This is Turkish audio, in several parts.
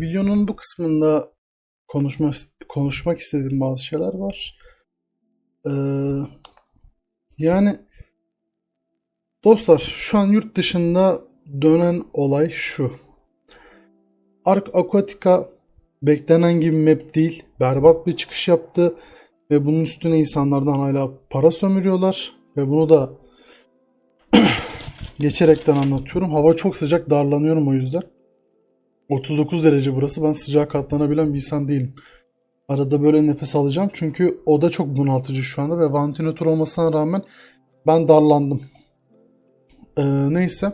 videonun bu kısmında konuşmak konuşmak istediğim bazı şeyler var. Ee, yani dostlar şu an yurt dışında dönen olay şu. Ark Aquatica beklenen gibi map değil. Berbat bir çıkış yaptı ve bunun üstüne insanlardan hala para sömürüyorlar ve bunu da geçerekten anlatıyorum. Hava çok sıcak, darlanıyorum o yüzden. 39 derece burası. Ben sıcağa katlanabilen bir insan değilim. Arada böyle nefes alacağım. Çünkü o da çok bunaltıcı şu anda ve vantilatör olmasına rağmen ben darlandım. Ee, neyse.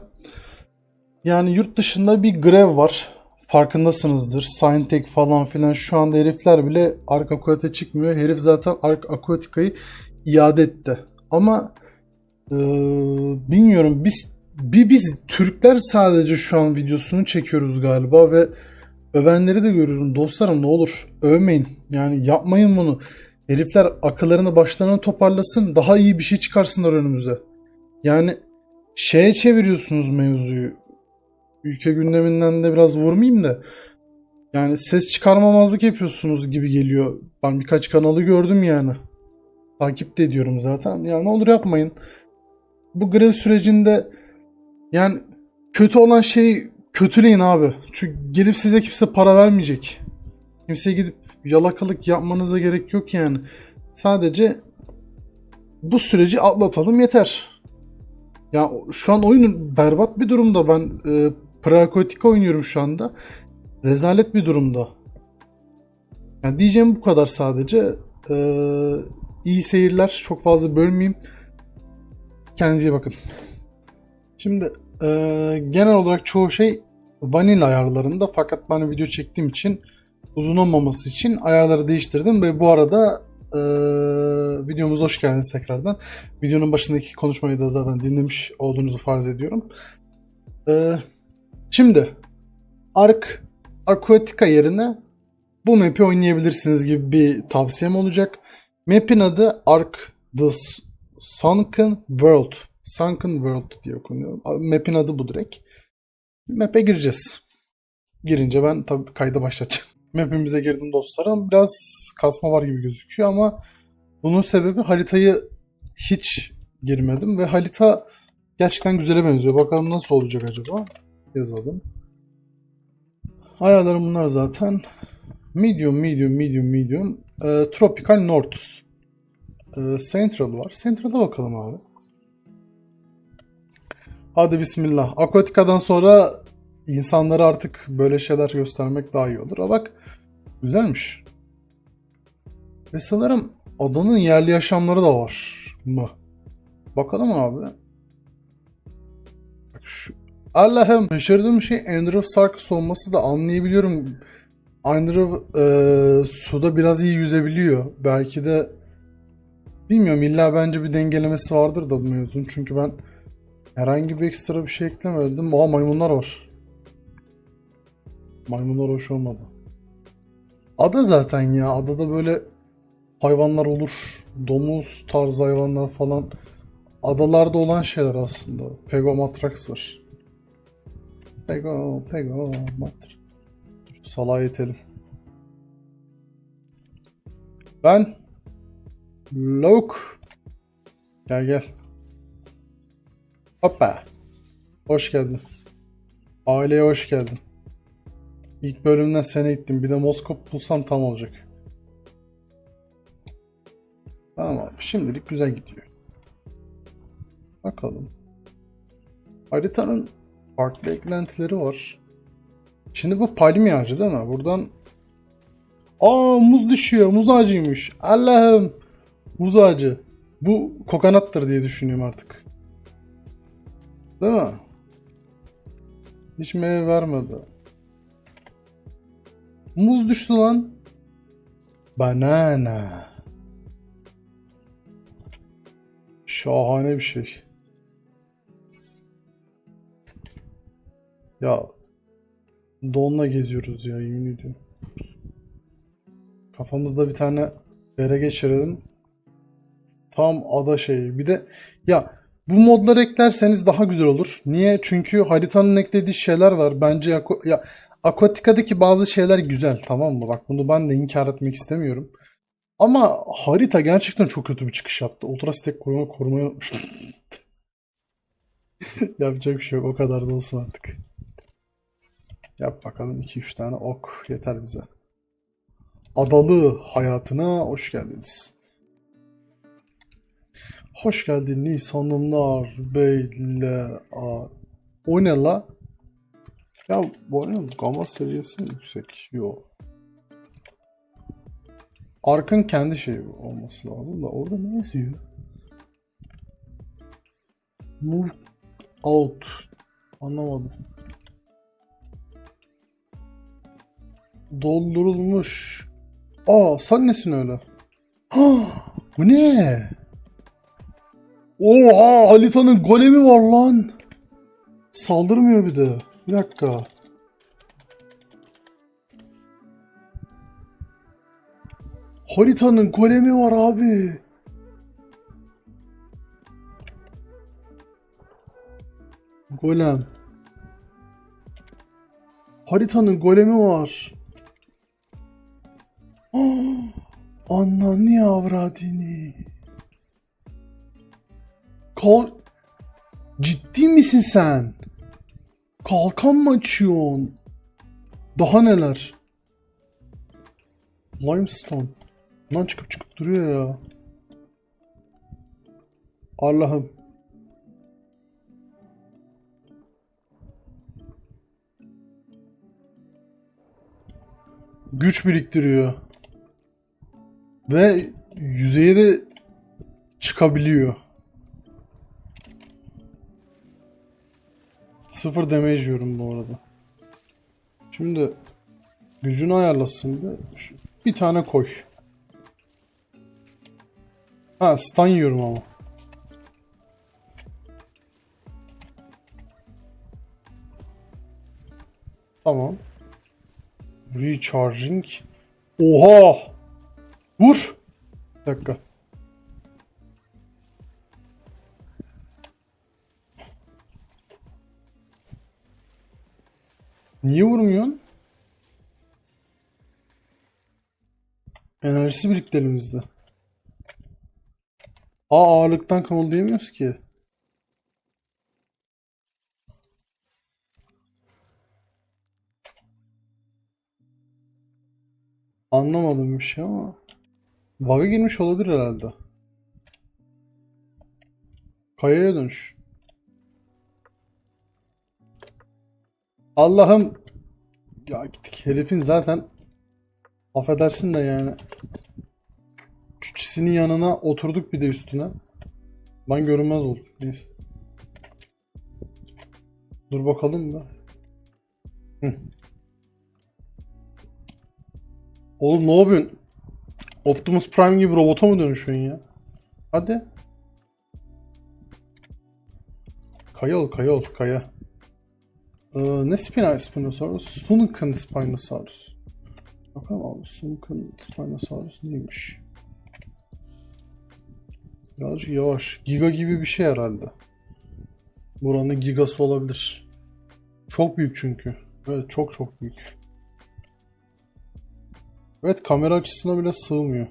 Yani yurt dışında bir grev var. Farkındasınızdır. Scientech falan filan şu anda herifler bile Ark Aquatic'e çıkmıyor. Herif zaten Ark Aquatica'yı iade etti. Ama ee, bilmiyorum biz bir biz Türkler sadece şu an videosunu çekiyoruz galiba ve övenleri de görüyorum. Dostlarım ne olur övmeyin. Yani yapmayın bunu. Herifler akıllarını başlarına toparlasın. Daha iyi bir şey çıkarsınlar önümüze. Yani şeye çeviriyorsunuz mevzuyu. Ülke gündeminden de biraz vurmayayım da. Yani ses çıkarmamazlık yapıyorsunuz gibi geliyor. Ben birkaç kanalı gördüm yani. Takip de ediyorum zaten. Ya ne olur yapmayın. Bu grev sürecinde yani kötü olan şeyi kötüleyin abi. Çünkü gelip size kimse para vermeyecek. Kimse gidip yalakalık yapmanıza gerek yok yani. Sadece bu süreci atlatalım yeter. Ya şu an oyunun berbat bir durumda. Ben e, Prakotika oynuyorum şu anda. Rezalet bir durumda. Yani diyeceğim bu kadar sadece. Ee, iyi seyirler. Çok fazla bölmeyeyim. Kendinize iyi bakın. Şimdi e, genel olarak çoğu şey vanilla ayarlarında fakat ben video çektiğim için uzun olmaması için ayarları değiştirdim ve bu arada e, videomuza hoş geldiniz tekrardan. Videonun başındaki konuşmayı da zaten dinlemiş olduğunuzu farz ediyorum. E, şimdi Ark Aquatica yerine bu map'i oynayabilirsiniz gibi bir tavsiyem olacak. Map'in adı Ark The Sunken World. Sunken World diye okunuyor. Map'in adı bu direkt. Map'e gireceğiz. Girince ben tabii kayda başlatacağım. Map'imize girdim dostlarım. Biraz kasma var gibi gözüküyor ama bunun sebebi haritayı hiç girmedim ve harita gerçekten güzele benziyor. Bakalım nasıl olacak acaba? Yazalım. Ayarlarım bunlar zaten. Medium, medium, medium, medium. Ee, Tropical North. Ee, Central var. Central'a bakalım abi. Hadi bismillah. Aquatica'dan sonra insanlara artık böyle şeyler göstermek daha iyi olur. Ama bak güzelmiş. Ve sanırım adanın yerli yaşamları da var mı? Bakalım abi. Bak şu Allah'ım şaşırdığım şey Andrew Sarkis olması da anlayabiliyorum. Andrew e, suda biraz iyi yüzebiliyor. Belki de bilmiyorum illa bence bir dengelemesi vardır da bu mevzun. Çünkü ben herhangi bir ekstra bir şey eklemedim. Aa maymunlar var. Maymunlar hoş olmadı. Ada zaten ya. Adada böyle hayvanlar olur. Domuz tarzı hayvanlar falan. Adalarda olan şeyler aslında. Pegomatrax var. Pego, Pego, Matrax. Salağa yetelim. Ben Luke. Gel gel. Hoppa. Hoş geldin. Aileye hoş geldin. İlk bölümden sene gittim. Bir de Moskop bulsam tam olacak. Tamam Şimdilik güzel gidiyor. Bakalım. Haritanın farklı eklentileri var. Şimdi bu palmiye ağacı değil mi? Buradan Aa muz düşüyor. Muz ağacıymış. Allah'ım. Muz ağacı. Bu kokanattır diye düşünüyorum artık. Değil mi? Hiç meyve vermedi. Muz düştü lan. Banana. Şahane bir şey. Ya donla geziyoruz ya yemin ediyorum. Kafamızda bir tane bere geçirelim. Tam ada şeyi. Bir de ya bu modları eklerseniz daha güzel olur. Niye? Çünkü haritanın eklediği şeyler var. Bence ya, ya Aquatica'daki bazı şeyler güzel tamam mı? Bak bunu ben de inkar etmek istemiyorum. Ama harita gerçekten çok kötü bir çıkış yaptı. Ultrastek koruma korumayı unutmuşum. Yapacak bir şey yok. O kadar da olsun artık. Yap bakalım 2-3 tane ok yeter bize. Adalı hayatına hoş geldiniz. Hoş geldin Nisanlılar beyler. Aa, O ne la? Ya bu oyunun gamma seviyesi mi yüksek? Yok. Ark'ın kendi şeyi olması lazım da orada ne yazıyor? Move out. Anlamadım. Doldurulmuş. Aa sen nesin öyle? Ha, bu ne? Oha Halita'nın golemi var lan. Saldırmıyor bir de. Bir dakika. Haritanın golemi var abi. Golem. Haritanın golemi var. Ah, Ananı avradini. Kal... Ciddi misin sen? Kalkan mı açıyorsun? Daha neler? Limestone. Lan çıkıp çıkıp duruyor ya. Allah'ım. Güç biriktiriyor. Ve yüzeye de çıkabiliyor. Sıfır damage yiyorum bu arada. Şimdi gücünü ayarlasın bir. Bir tane koy. Ha stun yiyorum ama. Tamam. Recharging. Oha! Vur! Bir dakika. Niye vurmuyorsun? Enerjisi birikti elimizde. Aa ağırlıktan kımıldayamıyoruz ki. Anlamadım bir şey ama. Bug'a girmiş olabilir herhalde. Kayaya dönüş. Allah'ım. Ya gittik herifin zaten affedersin de yani çiçisinin yanına oturduk bir de üstüne. Ben görünmez oldum. Neyse. Dur bakalım da. Hı. Oğlum ne yapıyorsun? Optimus Prime gibi robota mı dönüşüyorsun ya? Hadi. Kaya ol, kaya ol, kaya. Ee, ne Spina Spinosaurus? Sunken Spinosaurus. Bakalım abi Sunken Spinosaurus neymiş? Birazcık yavaş. Giga gibi bir şey herhalde. Buranın gigası olabilir. Çok büyük çünkü. Evet çok çok büyük. Evet kamera açısına bile sığmıyor.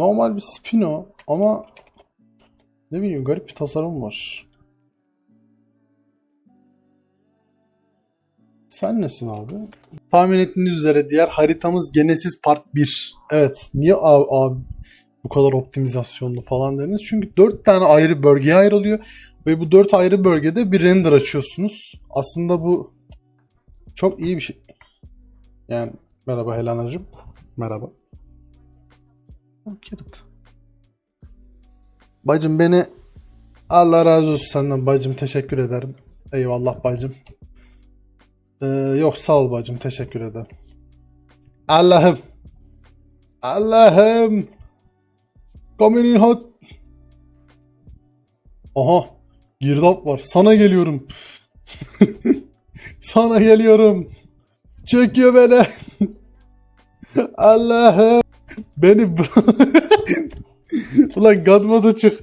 Normal bir Spino ama ne bileyim garip bir tasarım var. Sen nesin abi? Tahmin ettiğiniz üzere diğer haritamız Genesis Part 1. Evet. Niye abi, abi bu kadar optimizasyonlu falan dediniz? Çünkü 4 tane ayrı bölgeye ayrılıyor. Ve bu 4 ayrı bölgede bir render açıyorsunuz. Aslında bu çok iyi bir şey. Yani merhaba Helena'cığım. Merhaba. Kirit. Bacım beni Allah razı olsun senden bacım teşekkür ederim. Eyvallah bacım. Ee, yok sağ ol bacım teşekkür ederim. Allah'ım. Allah'ım. Kamerin hat. Aha. Girdap var. Sana geliyorum. Sana geliyorum. Çekiyor beni. Allah'ım. Beni. Ulan God modu çık.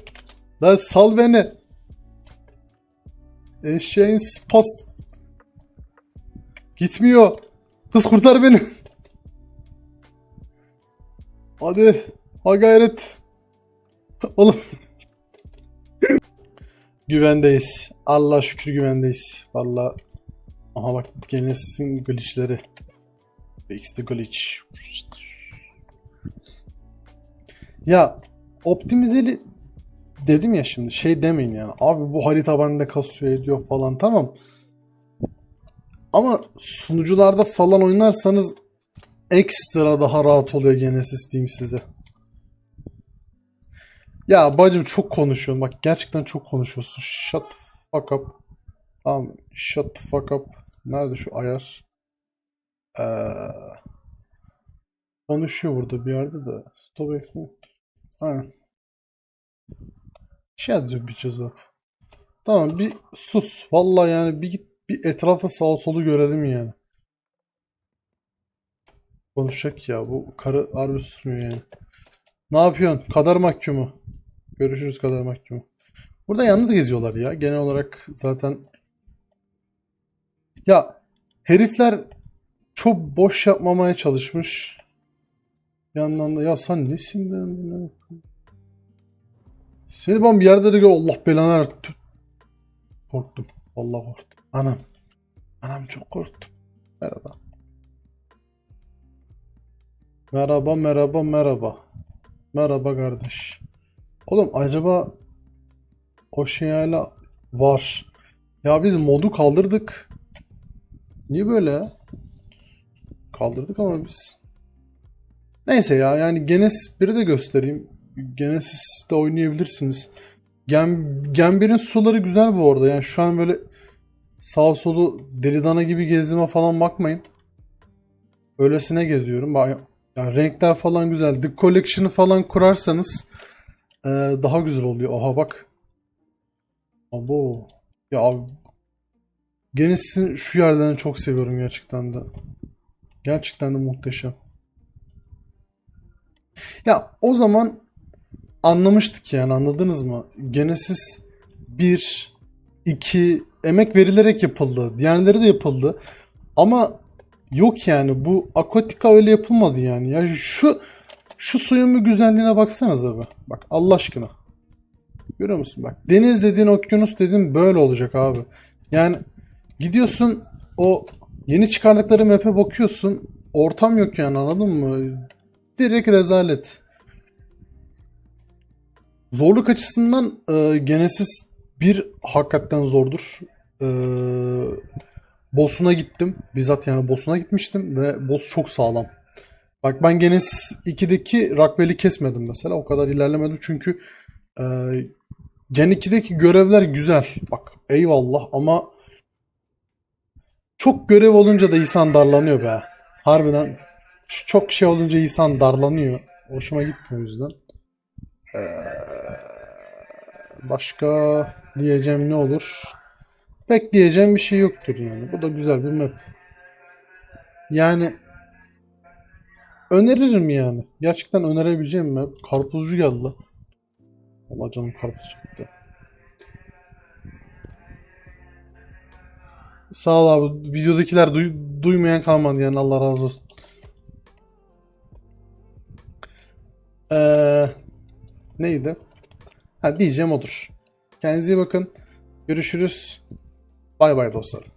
Lan sal beni. Eşeğin spas. Gitmiyor. Kız kurtar beni. Hadi. Ha gayret. Oğlum. güvendeyiz. Allah şükür güvendeyiz. Valla. Aha bak Genesis'in glitchleri. X'de glitch. Ya optimizeli dedim ya şimdi şey demeyin yani. Abi bu harita bende kasıyor ediyor falan tamam. Ama sunucularda falan oynarsanız ekstra daha rahat oluyor Genesis diyeyim size. Ya bacım çok konuşuyorsun. Bak gerçekten çok konuşuyorsun. Shut the fuck up. Tamam. Shut the fuck up. Nerede şu ayar? Ee, konuşuyor burada bir yerde de. Stop ekle. Şey yazıyor bir ceza. Tamam bir sus. Vallahi yani bir git bir etrafı sağ solu görelim yani. Konuşacak ya bu karı harbi susmuyor yani. Ne yapıyorsun? Kadar mahkumu. Görüşürüz kadar mahkumu. Burada yalnız geziyorlar ya. Genel olarak zaten ya herifler çok boş yapmamaya çalışmış. Yandan da ya sen nesin ben? Seni ben bir yerde de gör Allah belanı. Tüh. Korktum. Vallahi korktum. Anam. Anam çok korktum. Merhaba. Merhaba, merhaba, merhaba. Merhaba kardeş. Oğlum acaba o şey hala var. Ya biz modu kaldırdık. Niye böyle? Kaldırdık ama biz. Neyse ya yani Genesis 1'i de göstereyim. Genesis'te oynayabilirsiniz. Gen, Gen 1'in suları güzel bu arada. Yani şu an böyle sağ solu deli dana gibi gezdiğime falan bakmayın. Öylesine geziyorum. Ba- Ya renkler falan güzel. The Collection'ı falan kurarsanız e, daha güzel oluyor. Aha bak. Abo. Ya abi. Genesis'in şu yerlerini çok seviyorum gerçekten de. Gerçekten de muhteşem. Ya o zaman anlamıştık yani anladınız mı? Genesis 1, 2 emek verilerek yapıldı. Diğerleri de yapıldı. Ama yok yani bu Aquatica öyle yapılmadı yani. Ya şu şu suyun bir güzelliğine baksanıza be. Bak Allah aşkına. Görüyor musun? Bak deniz dediğin okyanus dediğin böyle olacak abi. Yani gidiyorsun o yeni çıkardıkları map'e bakıyorsun. Ortam yok yani anladın mı? Direkt rezalet. Zorluk açısından e, Genesis 1 hakikaten zordur. E, boss'una gittim. Bizzat yani boss'una gitmiştim ve boss çok sağlam. Bak ben Genesis 2'deki Rockwell'i kesmedim mesela. O kadar ilerlemedim çünkü e, Gen 2'deki görevler güzel. Bak eyvallah ama çok görev olunca da insan darlanıyor be. Harbiden çok şey olunca insan darlanıyor. Hoşuma gitmiyor o yüzden. Ee, başka diyeceğim ne olur? Pek diyeceğim bir şey yoktur yani. Bu da güzel bir map. Yani öneririm yani. Gerçekten önerebileceğim map. Karpuzcu geldi. Allah canım karpuz çıktı. Sağ ol abi. Videodakiler duy- duymayan kalmadı yani Allah razı olsun. Ee, neydi? Ha diyeceğim odur. Kendinize iyi bakın. Görüşürüz. Bay bay dostlarım.